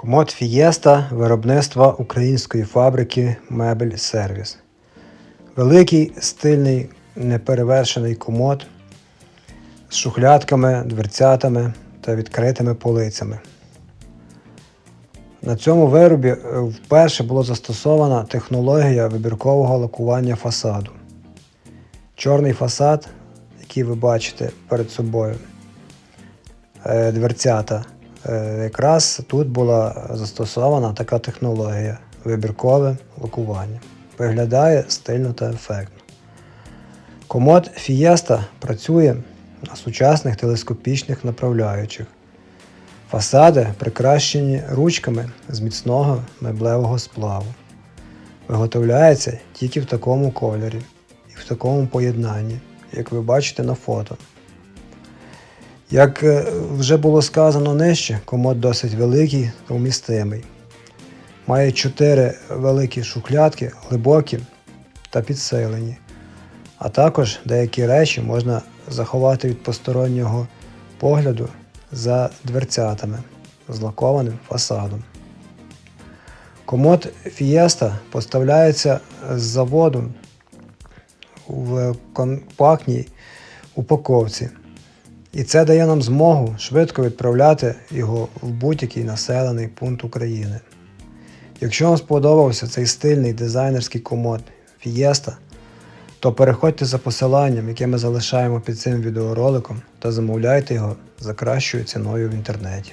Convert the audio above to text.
Комод Фієста виробництва української фабрики Мебель Сервіс. Великий, стильний, неперевершений комод з шухлядками, дверцятами та відкритими полицями. На цьому виробі е, вперше була застосована технологія вибіркового лакування фасаду. Чорний фасад, який ви бачите перед собою, е, дверцята. Е, Якраз тут була застосована така технологія вибіркове лакування. Виглядає стильно та ефектно. Комод Fiesta працює на сучасних телескопічних направляючих. Фасади прикрашені ручками з міцного меблевого сплаву. Виготовляється тільки в такому кольорі і в такому поєднанні, як ви бачите на фото. Як е, вже було сказано нижче, комод досить великий та вмістимий. Має чотири великі шухлядки, глибокі та підсилені. А також деякі речі можна заховати від постороннього погляду за дверцятами з лакованим фасадом. Комод Fiesta поставляється з заводу в компактній упаковці. І це дає нам змогу швидко відправляти його в будь-який населений пункт України. Якщо вам сподобався цей стильний дизайнерський комод Fiesta, то переходьте за посиланням, яке ми залишаємо під цим відеороликом, та замовляйте його за кращою ціною в інтернеті.